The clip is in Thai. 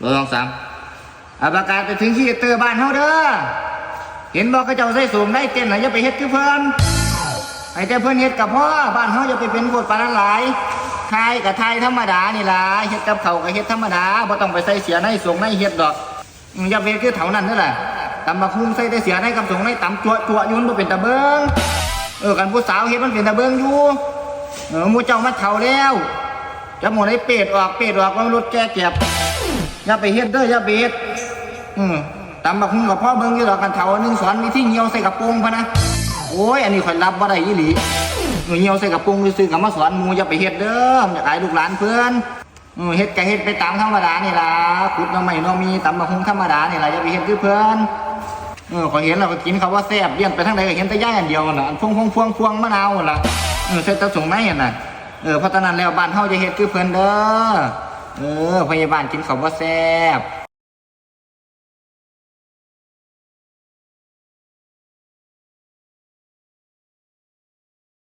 ตัวสองสามอาประกาศไปถึงที่เตือบ้านเฮาเด้อ เห็นบอกเขาเจ้าใส่สูงได้เต้นไหนะอย่าไปเฮ็ดคือเพิ่นให้แต่เพิ่นเฮ็ดกับพ่อบ้านเฮาอย่าไปเป็นโคตรปานนั้นหลายทายกับทายธรรมดานี่ล่ะเฮ็ดกับเขาวก็เฮ็ดธรรมดาบ่ต้องไปใส่เสียในสูงในเฮ็ดดอกอย่าไปเฮ็ดคือเท่านั้นนั่นแหละตำบักหุ่งใส่แต่เสียในกับสูงในตำตัวตัวอยุ่นบ่เป็นตะเบิงเออกันผู้สาวเฮ็ดมันเป็นตะเบิงอยู่เออหมู่เจ้ามาเฒ่าแล้วจะหมดให้เป็ดออกเป็ดออกว่ารถแก่เจ็บ อย่าไปเฮ็ดเด้ออย่าไปเฮ็ดอืมตำบักหุ่งกับพ่อเบิ่งอยู่ดอกกันเถาหนึ่งสอนวิธีเหี่ยวใส่กระโปรงพะนะโอ้ยอันนี้ข่อยรับบ่ได้อีหลีเออเหี่ยวใส่กระโปรงซื่อๆกับมาสอนหมู่อย่าไปเฮ็ดเด้อมันจะอายลูกหลานเพื่อนเออเฮ็ดก็เฮ็ดไปตามธรรมดานี่ล่ะขุดน่อไม้หน่อมีตำบักหุ่งธรรมดานี่ล่ะอย่าไปเฮ็ดคือเพื่อนเออขอเห็นแล้วก็กินเขาว่าแซ่บเลี้ยงไปทางใดก็เห็นแต่ย่ายอันเดียวน่ะอันพวงพวงพวงพวงมะนาวนั่นล่ะเออใส่แตะสงไม้นั่นน่ะเออเพราะฉะนั้นแล้วบ้านเฮาจะเฮ็ดคือเพิ่นเด้อ เออพยาบาลกินเขาวบ่แซ่บ